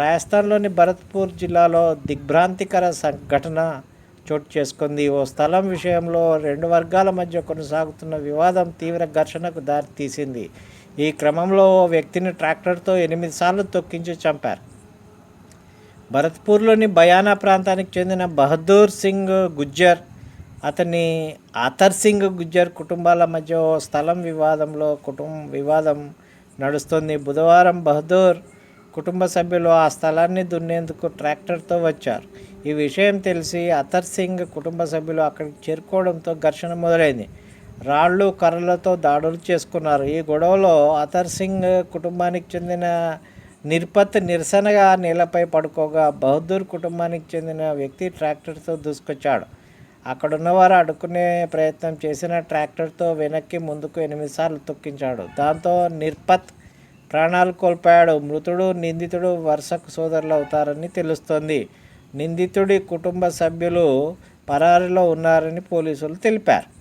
రాజస్థాన్లోని భరత్పూర్ జిల్లాలో దిగ్భ్రాంతికర సంఘటన చోటు చేసుకుంది. ఓ స్థలం విషయంలో రెండు వర్గాల మధ్య కొనసాగుతున్న వివాదం తీవ్ర ఘర్షణకు దారితీసింది. ఈ క్రమంలో ఓ వ్యక్తిని ట్రాక్టర్తో ఎనిమిది సార్లు తొక్కించి చంపారు. భరత్పూర్లోని బయానా ప్రాంతానికి చెందిన బహదూర్ సింగ్ గుజ్జర్ అతని ఆతర్ సింగ్ గుజ్జర్ కుటుంబాల మధ్య ఓ స్థలం వివాదంలో కుటుంబ వివాదం నడుస్తుంది. బుధవారం బహదూర్ కుటుంబ సభ్యులు ఆ స్థలాన్ని దున్నేందుకు ట్రాక్టర్తో వచ్చారు. ఈ విషయం తెలిసి అతర్ సింగ్ కుటుంబ సభ్యులు అక్కడికి చేరుకోవడంతో ఘర్షణ మొదలైంది. రాళ్ళు కర్రలతో దాడులు చేసుకున్నారు. ఈ గొడవలో అతర్ సింగ్ కుటుంబానికి చెందిన నిర్పత్ నిరసనగా నేలపై పడుకోగా బహదూర్ కుటుంబానికి చెందిన వ్యక్తి ట్రాక్టర్తో దూసుకొచ్చాడు. అక్కడున్నవారు అడుక్కునే ప్రయత్నం చేసిన ట్రాక్టర్తో వెనక్కి ముందుకు ఎనిమిది సార్లు తొక్కించాడు. దాంతో నిర్పత్ ప్రాణాలు కోల్పోయాడు. మృతుడు నిందితుడు వరుసకు సోదరులు అవుతారని తెలుస్తోంది. నిందితుడి కుటుంబ సభ్యులు పరారిలో ఉన్నారని పోలీసులు తెలిపారు.